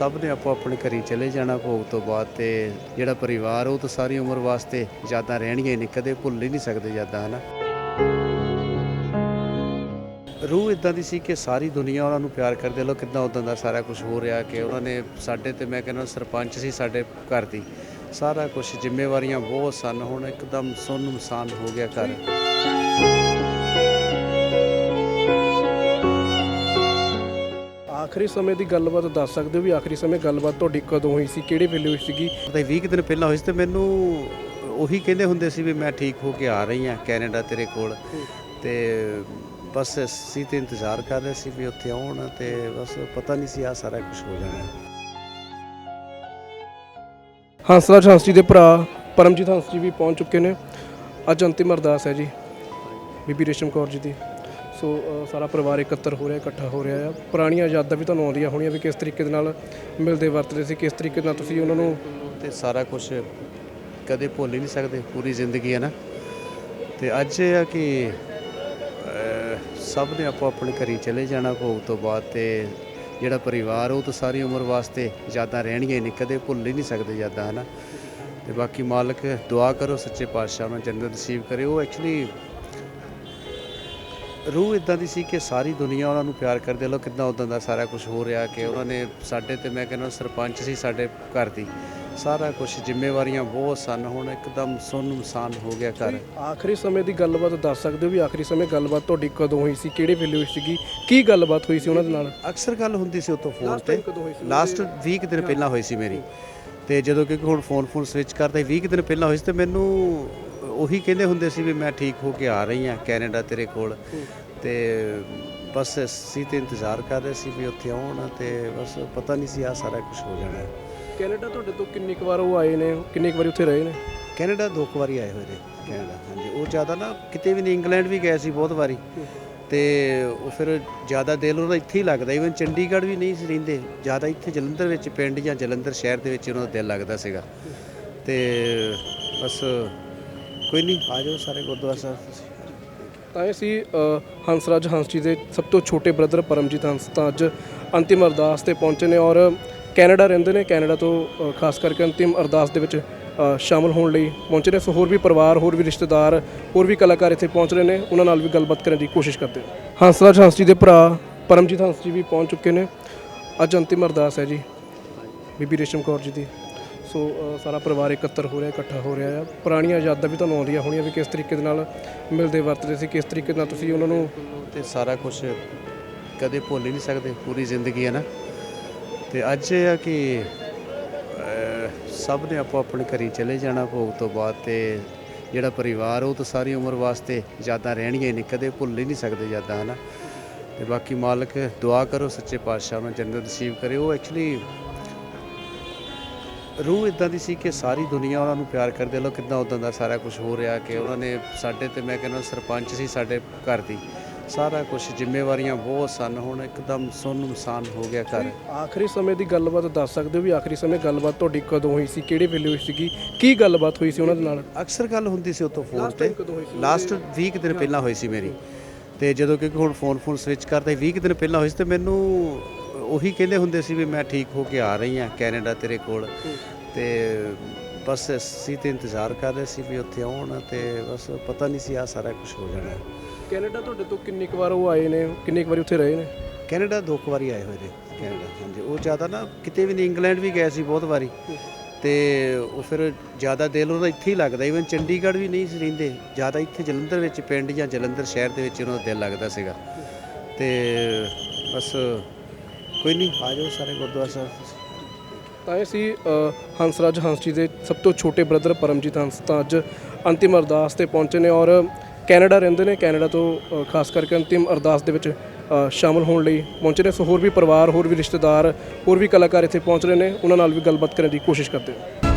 ਸਭ ਨੇ ਆਪੋ ਆਪਣੇ ਘਰੀ ਚਲੇ ਜਾਣਾ ਭੋਗ ਤੋਂ ਬਾਅਦ ਤੇ ਜਿਹੜਾ ਪਰਿਵਾਰ ਉਹ ਤਾਂ ਸਾਰੀ ਉਮਰ ਵਾਸਤੇ ਯਾਦਾਂ ਰਹਿਣੀਆਂ ਨੇ, ਕਦੇ ਭੁੱਲ ਹੀ ਨਹੀਂ ਸਕਦੇ ਯਾਦਾਂ, ਹਨਾ? ਰੂਹ ਇਦਾਂ ਦੀ ਸੀ ਕਿ ਸਾਰੀ ਦੁਨੀਆ ਉਹਨਾਂ ਨੂੰ ਪਿਆਰ ਕਰਦੀ, ਲੋ ਕਿਦਾਂ ਉਦਾਂ ਦਾ ਸਾਰਾ ਕੁਝ ਹੋ ਰਿਹਾ ਕਿ ਉਹਨਾਂ ਨੇ ਸਾਡੇ ਤੇ, ਮੈਂ ਕਹਿੰਦਾ ਸਰਪੰਚ ਸੀ ਸਾਡੇ ਘਰ ਦੀ, ਸਾਰਾ ਕੁਝ ਜ਼ਿੰਮੇਵਾਰੀਆਂ ਬਹੁਤ ਸਨ, ਹੁਣ ਇੱਕਦਮ ਸੁੰਨ ਮਸਾਨ ਹੋ ਗਿਆ ਘਰ। ਆਖਰੀ ਸਮੇਂ ਦੀ ਗੱਲਬਾਤ ਦੱਸ ਸਕਦੇ ਹੋ ਵੀ ਆਖਰੀ ਸਮੇਂ ਗੱਲਬਾਤ ਤੁਹਾਡੀ ਕਦੋਂ ਹੋਈ ਸੀ? ਕਿਹੜੇ ਵੇਲੇ ਹੋਈ ਸੀਗੀ? ਤੇ 20 ਕੁ ਦਿਨ ਪਹਿਲਾਂ ਹੋਈ ਸੀ ਤੇ ਮੈਨੂੰ ਉਹੀ ਕਹਿੰਦੇ ਹੁੰਦੇ ਸੀ ਵੀ ਮੈਂ ਠੀਕ ਹੋ ਕੇ ਆ ਰਹੀ ਹਾਂ ਕੈਨੇਡਾ ਤੇਰੇ ਕੋਲ। ਤੇ ਬਸ ਅਸੀਂ ਤੇ ਇੰਤਜ਼ਾਰ ਕਰ ਰਹੇ ਸੀ ਵੀ ਉੱਥੇ ਆਉਣ ਤੇ ਬਸ ਪਤਾ ਨਹੀਂ ਸੀ ਆ ਸਾਰਾ ਕੁਝ ਹੋ ਜਾਣਾ। ਹੰਸਰਾਜ ਹੰਸ ਜੀ ਦੇ ਭਰਾ ਪਰਮਜੀਤ ਹੰਸ ਜੀ ਵੀ ਪਹੁੰਚ ਚੁੱਕੇ ਨੇ। ਅੱਜ ਅੰਤਿਮ ਅਰਦਾਸ ਹੈ ਜੀ। ਬੀਬੀ ਰੇਸ਼ਮ ਕੌਰ ਜੀ ਦੀ। ਸੋ ਅ, ਸਾਰਾ ਪਰਿਵਾਰ ਇਕੱਤਰ ਹੋ ਰਿਹਾ ਇਕੱਠਾ ਹੋ ਰਿਹਾ ਆ। ਪੁਰਾਣੀਆਂ ਯਾਦਾਂ ਵੀ ਤੁਹਾਨੂੰ ਆਉਂਦੀਆਂ ਹੋਣੀਆਂ ਵੀ ਕਿਸ ਤਰੀਕੇ ਦੇ ਨਾਲ ਮਿਲਦੇ ਵਰਤਦੇ ਸੀ ਕਿਸ ਤਰੀਕੇ ਨਾਲ ਤੁਸੀਂ ਉਹਨਾਂ ਨੂੰ ਤੇ ਸਾਰਾ ਕੁਝ ਕਦੇ ਭੁੱਲ ਹੀ ਨਹੀਂ ਸਕਦੇ ਪੂਰੀ ਜ਼ਿੰਦਗੀ ਹੈ ਨਾ। ਤੇ ਅੱਜ ਇਹ ਆ ਕਿ ਅਹ, ਸਭ ਨੇ ਆਪੋ ਆਪਣੇ ਘਰੀ ਚਲੇ ਜਾਣਾ ਭੋਗ ਤੋਂ ਬਾਅਦ ਤੇ ਜਿਹੜਾ ਪਰਿਵਾਰ ਉਹ ਤਾਂ ਸਾਰੀ ਉਮਰ ਵਾਸਤੇ ਯਾਦਾਂ ਰਹਿਣੀਆਂ ਹੀ ਨੇ ਕਦੇ ਭੁੱਲ ਹੀ ਨਹੀਂ ਸਕਦੇ ਯਾਦਾਂ ਹਨਾ ਤੇ ਬਾਕੀ ਮਾਲਕ ਦੁਆ ਕਰੋ ਸੱਚੇ ਪਾਤਸ਼ਾਹ ਨੂੰ ਜੰਨਤ ਨਸੀਬ ਕਰੇ। ਉਹ ਐਕਚੁਅਲੀ ਰੂਹ ਇਦਾਂ ਦੀ ਸੀ ਕਿ ਸਾਰੀ ਦੁਨੀਆ ਉਹਨਾਂ ਨੂੰ ਪਿਆਰ ਕਰਦੇ ਲੋ ਕਿਦਾਂ ਉਦਾਂ ਦਾ ਸਾਰਾ ਕੁਝ ਹੋ ਰਿਹਾ ਕਿ ਉਹਨਾਂ ਨੇ ਸਾਡੇ ਤੇ ਮੈਂ ਕਹਿੰਦਾ ਸਰਪੰਚ ਸੀ ਸਾਡੇ ਘਰ ਦੀ ਸਾਰਾ ਕੁਝ ਜ਼ਿੰਮੇਵਾਰੀਆਂ ਬਹੁਤ ਸਨ ਹੁਣ ਇੱਕਦਮ ਸੁੰਨ ਮਸਾਨ ਹੋ ਗਿਆ ਘਰ। ਆਖਰੀ ਸਮੇਂ ਦੀ ਗੱਲਬਾਤ ਦੱਸ ਸਕਦੇ ਹੋ ਵੀ ਆਖਰੀ ਸਮੇਂ ਗੱਲਬਾਤ ਤੁਹਾਡੀ ਕਦੋਂ ਹੋਈ ਸੀ ਕਿਹੜੇ ਵੇਲੇ ਹੋਈ ਸੀਗੀ ਕੀ ਗੱਲਬਾਤ ਹੋਈ ਸੀ ਉਹਨਾਂ ਦੇ ਨਾਲ? ਅਕਸਰ ਗੱਲ ਹੁੰਦੀ ਸੀ ਉਤੋਂ ਫੋਨ ਤੇ? ਲਾਸਟ 20 ਕੁ ਦਿਨ ਪਹਿਲਾਂ ਹੋਈ ਸੀ ਮੇਰੀ। ਤੇ ਜਦੋਂ ਕਿਉਂਕਿ ਹੁਣ ਫੋਨ ਫੋਨ ਸਵਿਚ ਕਰਦਾ 20 ਕੁ ਦਿਨ ਪਹਿਲਾਂ ਹੋਈ ਸੀ ਤੇ ਮੈਨੂੰ ਉਹੀ ਕਹਿੰਦੇ ਹੁੰਦੇ ਸੀ ਵੀ ਮੈਂ ਠੀਕ ਹੋ ਕੇ ਆ ਰਹੀ ਹਾਂ ਕੈਨੇਡਾ ਤੇਰੇ ਕੋਲ। ਤੇ ਬਸ ਅਸੀਂ ਤੇ ਇੰਤਜ਼ਾਰ ਕਰ ਰਹੇ ਸੀ ਵੀ ਉੱਥੇ ਆਉਣ ਤੇ ਬਸ ਪਤਾ ਨਹੀਂ ਸੀ ਆ ਸਾਰਾ ਕੁਝ ਹੋ ਜਾਣਾ। ਕੈਨੇਡਾ ਤੁਹਾਡੇ ਤੋਂ ਕਿੰਨੀ ਕੁ ਵਾਰ ਉਹ ਆਏ ਨੇ? ਕਿੰਨੀ ਕੁ ਵਾਰੀ ਉੱਥੇ ਰਹੇ ਨੇ? ਕੈਨੇਡਾ ਦੋ ਕੁ ਵਾਰੀ ਆਏ ਹੋਏ ਨੇ ਕੈਨੇਡਾ ਹਾਂਜੀ। ਉਹ ਜ਼ਿਆਦਾ ਨਾ ਕਿਤੇ ਵੀ ਨਹੀਂ ਇੰਗਲੈਂਡ ਵੀ ਗਏ ਸੀ ਬਹੁਤ ਵਾਰੀ। ਤੇ ਉਹ ਫਿਰ ਜ਼ਿਆਦਾ ਦਿਲ ਉਹਨਾਂ ਦਾ ਇੱਥੇ ਹੀ ਲੱਗਦਾ ਇਵਨ ਚੰਡੀਗੜ੍ਹ ਵੀ ਨਹੀਂ ਸੀ ਰਹਿੰਦੇ। ਜ਼ਿਆਦਾ ਇੱਥੇ ਜਲੰਧਰ ਵਿੱਚ ਪਿੰਡ ਜਾਂ ਜਲੰਧਰ ਸ਼ਹਿਰ ਦੇ ਵਿੱਚ ਉਹਨਾਂ ਦਾ ਦਿਲ ਲੱਗਦਾ ਸੀਗਾ। ਤੇ ਬਸ ਕੋਈ ਨਹੀਂ ਆ ਜਾਓ ਸਾਰੇ ਗੁਰਦੁਆਰਾ ਸਾਹਿਬ ਤੁਸੀਂ। ਤਾਂ ਇਹ ਸੀ ਅ, ਹੰਸਰਾਜ ਹੰਸ ਜੀ ਦੇ ਸਭ ਤੋਂ ਛੋਟੇ ਬ੍ਰਦਰ ਪਰਮਜੀਤ ਹੰਸ। ਤਾਂ ਅੱਜ ਅੰਤਿਮ ਅਰਦਾਸ ਤੇ ਪਹੁੰਚੇ ਨੇ ਔਰ ਕੈਨੇਡਾ ਰਹਿੰਦੇ ਨੇ। ਕੈਨੇਡਾ ਤੋਂ ਅ, ਖਾਸ ਕਰਕੇ ਅੰਤਿਮ ਅਰਦਾਸ ਦੇ ਵਿੱਚ ਅ, ਸ਼ਾਮਲ ਹੋਣ ਲਈ ਪਹੁੰਚੇ ਨੇ। ਸੋ ਹੋਰ ਵੀ ਪਰਿਵਾਰ ਹੋਰ ਵੀ ਰਿਸ਼ਤੇਦਾਰ ਹੋਰ ਵੀ ਕਲਾਕਾਰ ਇੱਥੇ ਪਹੁੰਚ ਰਹੇ ਨੇ। ਉਹਨਾਂ ਨਾਲ ਵੀ ਗੱਲਬਾਤ ਕਰਨ ਦੀ ਕੋਸ਼ਿਸ਼ ਕਰਦੇ ਹਾਂ। ਹੰਸਰਾਜ ਹੰਸ ਜੀ ਦੇ ਭਰਾ ਪਰਮਜੀਤ ਹੰਸ ਜੀ ਵੀ ਪਹੁੰਚ ਚੁੱਕੇ ਨੇ। ਅੱਜ ਅੰਤਿਮ ਅਰਦਾਸ ਹੈ ਜੀ। ਬੀਬੀ ਰੇਸ਼ਮ ਕੌਰ ਜੀ ਦੀ। ਸੋ ਸਾਰਾ ਪਰਿਵਾਰ ਇਕੱਤਰ ਹੋ ਰਿਹਾ, ਇਕੱਠਾ ਹੋ ਰਿਹਾ ਆ। ਪੁਰਾਣੀਆਂ ਯਾਦਾਂ ਵੀ ਤੁਹਾਨੂੰ ਆਉਂਦੀਆਂ ਹੋਣੀਆਂ ਵੀ ਕਿਸ ਤਰੀਕੇ ਦੇ ਨਾਲ ਮਿਲਦੇ ਵਰਤਦੇ ਸੀ, ਕਿਸ ਤਰੀਕੇ ਨਾਲ ਤੁਸੀਂ ਉਹਨਾਂ ਨੂੰ ਤੇ ਸਾਰਾ ਕੁਝ ਕਦੇ ਭੁੱਲ ਹੀ ਨਹੀਂ ਸਕਦੇ, ਪੂਰੀ ਜ਼ਿੰਦਗੀ ਹੈ ਨਾ। ਤੇ ਅੱਜ ਇਹ ਆ ਕਿ ਸਭ ਨੇ ਆਪੋ ਆਪਣੇ ਘਰੀ ਚਲੇ ਜਾਣਾ ਭੋਗ ਤੋਂ ਬਾਅਦ ਤੇ ਜਿਹੜਾ ਪਰਿਵਾਰ, ਉਹ ਤਾਂ ਸਾਰੀ ਉਮਰ ਵਾਸਤੇ ਯਾਦਾਂ ਰਹਿਣੀਆਂ ਹੀ ਨਹੀਂ ਕਦੇ ਭੁੱਲ ਹੀ ਨਹੀਂ ਸਕਦੇ ਯਾਦਾਂ ਹਨਾ ਤੇ ਬਾਕੀ ਮਾਲਕ ਦੁਆ ਕਰੋ, ਸੱਚੇ ਪਾਤਸ਼ਾਹ ਨੂੰ ਜੰਨਤ ਨਸੀਬ ਕਰੇ। ਉਹ ਐਕਚੁਅਲੀ ਰੂਹ ਇਦਾਂ ਦੀ ਸੀ ਕਿ ਸਾਰੀ ਦੁਨੀਆ ਉਹਨਾਂ ਨੂੰ ਪਿਆਰ ਕਰਦੇ ਲੋ ਕਿਦਾਂ ਉਦਾਂ ਦਾ ਸਾਰਾ ਕੁਝ ਹੋ ਰਿਹਾ ਕਿ ਉਹਨਾਂ ਨੇ ਸਾਡੇ ਤੇ ਮੈਂ ਕਹਿੰਦਾ ਸਰਪੰਚ ਸੀ ਸਾਡੇ ਘਰ ਦੀ ਸਾਰਾ ਕੁਝ ਜ਼ਿੰਮੇਵਾਰੀਆਂ ਬਹੁਤ ਸਨ ਹੁਣ ਇੱਕਦਮ ਸੁੰਨ ਮਸਾਨ ਹੋ ਗਿਆ ਘਰ। ਆਖਰੀ ਸਮੇਂ ਦੀ ਗੱਲਬਾਤ ਦੱਸ ਸਕਦੇ ਹੋ ਵੀ ਆਖਰੀ ਸਮੇਂ ਗੱਲਬਾਤ ਤੁਹਾਡੀ ਕਦੋਂ ਹੋਈ ਸੀ ਕਿਹੜੇ ਵੇਲੇ ਹੋਈ ਸੀਗੀ ਕੀ ਗੱਲਬਾਤ ਹੋਈ ਸੀ ਉਹਨਾਂ ਦੇ ਨਾਲ? ਅਕਸਰ ਗੱਲ ਹੁੰਦੀ ਸੀ ਉਤੋਂ ਫੋਨ ਤੇ? ਲਾਸਟ 20 ਕੁ ਦਿਨ ਪਹਿਲਾਂ ਹੋਈ ਸੀ ਮੇਰੀ। ਤੇ ਜਦੋਂ ਕਿਉਂਕਿ ਹੁਣ ਫੋਨ ਫੋਨ ਸਵਿਚ ਕਰਦਾ 20 ਕੁ ਦਿਨ ਪਹਿਲਾਂ ਹੋਈ ਸੀ ਤੇ ਮੈਨੂੰ ਉਹੀ ਕਹਿੰਦੇ ਹੁੰਦੇ ਸੀ ਵੀ ਮੈਂ ਠੀਕ ਹੋ ਕੇ ਆ ਰਹੀ ਹਾਂ ਕੈਨੇਡਾ ਤੇਰੇ ਕੋਲ। ਤੇ ਬਸ ਅਸੀਂ ਤੇ ਇੰਤਜ਼ਾਰ ਕਰ ਰਹੇ ਸੀ ਵੀ ਉੱਥੇ ਆਉਣ ਤੇ ਬਸ ਪਤਾ ਨਹੀਂ ਸੀ ਆ ਸਾਰਾ ਕੁਝ ਹੋ ਜਾਣਾ। ਕੈਨੇਡਾ ਤੁਹਾਡੇ ਤੋਂ ਕਿੰਨੀ ਕੁ ਵਾਰ ਉਹ ਆਏ ਨੇ? ਕਿੰਨੀ ਕੁ ਵਾਰੀ ਉੱਥੇ ਰਹੇ ਨੇ? ਕੈਨੇਡਾ ਦੋ ਕੁ ਵਾਰੀ ਆਏ ਹੋਏ ਨੇ ਕੈਨੇਡਾ ਹਾਂਜੀ। ਉਹ ਜ਼ਿਆਦਾ ਨਾ ਕਿਤੇ ਵੀ ਨਹੀਂ ਇੰਗਲੈਂਡ ਵੀ ਗਏ ਸੀ ਬਹੁਤ ਵਾਰੀ। ਤੇ ਉਹ ਫਿਰ ਜ਼ਿਆਦਾ ਦਿਲ ਉਹਦਾ ਇੱਥੇ ਹੀ ਲੱਗਦਾ। ਇਵਨ ਚੰਡੀਗੜ੍ਹ ਵੀ ਨਹੀਂ ਸੀ ਰਹਿੰਦੇ। ਜ਼ਿਆਦਾ ਇੱਥੇ ਜਲੰਧਰ ਵਿੱਚ ਪਿੰਡ ਜਾਂ ਜਲੰਧਰ ਸ਼ਹਿਰ ਦੇ ਵਿੱਚ ਉਹਨਾਂ ਦਾ ਦਿਲ ਲੱਗਦਾ ਸੀਗਾ। ਤੇ ਬਸ ਕੋਈ ਨਹੀਂ ਆ ਜਾਓ ਸਾਰੇ ਗੁਰਦੁਆਰਾ ਸਾਹਿਬ। ਤਾਂ ਇਹ ਸੀ ਅ, ਹੰਸਰਾਜ ਹੰਸ ਜੀ ਦੇ ਸਭ ਤੋਂ ਛੋਟੇ ਬ੍ਰਦਰ ਪਰਮਜੀਤ ਹੰਸ ਤਾਂ ਅੱਜ ਅੰਤਿਮ ਅਰਦਾਸ ਤੇ ਪਹੁੰਚੇ ਨੇ ਔਰ ਕੈਨੇਡਾ ਰਹਿੰਦੇ ਨੇ। ਕੈਨੇਡਾ ਤੋਂ ਅ, ਖਾਸ ਕਰਕੇ ਅੰਤਿਮ ਅਰਦਾਸ ਦੇ ਵਿੱਚ ਅ, ਸ਼ਾਮਲ ਹੋਣ ਲਈ ਪਹੁੰਚੇ ਨੇ। ਸੋ ਹੋਰ ਵੀ ਪਰਿਵਾਰ ਹੋਰ ਵੀ ਰਿਸ਼ਤੇਦਾਰ ਹੋਰ ਵੀ ਕਲਾਕਾਰ ਇੱਥੇ ਪਹੁੰਚ ਰਹੇ ਨੇ। ਉਹਨਾਂ ਨਾਲ ਵੀ ਗੱਲਬਾਤ ਕਰਨ ਦੀ ਕੋਸ਼ਿਸ਼ ਕਰਦੇ ਹਾਂ।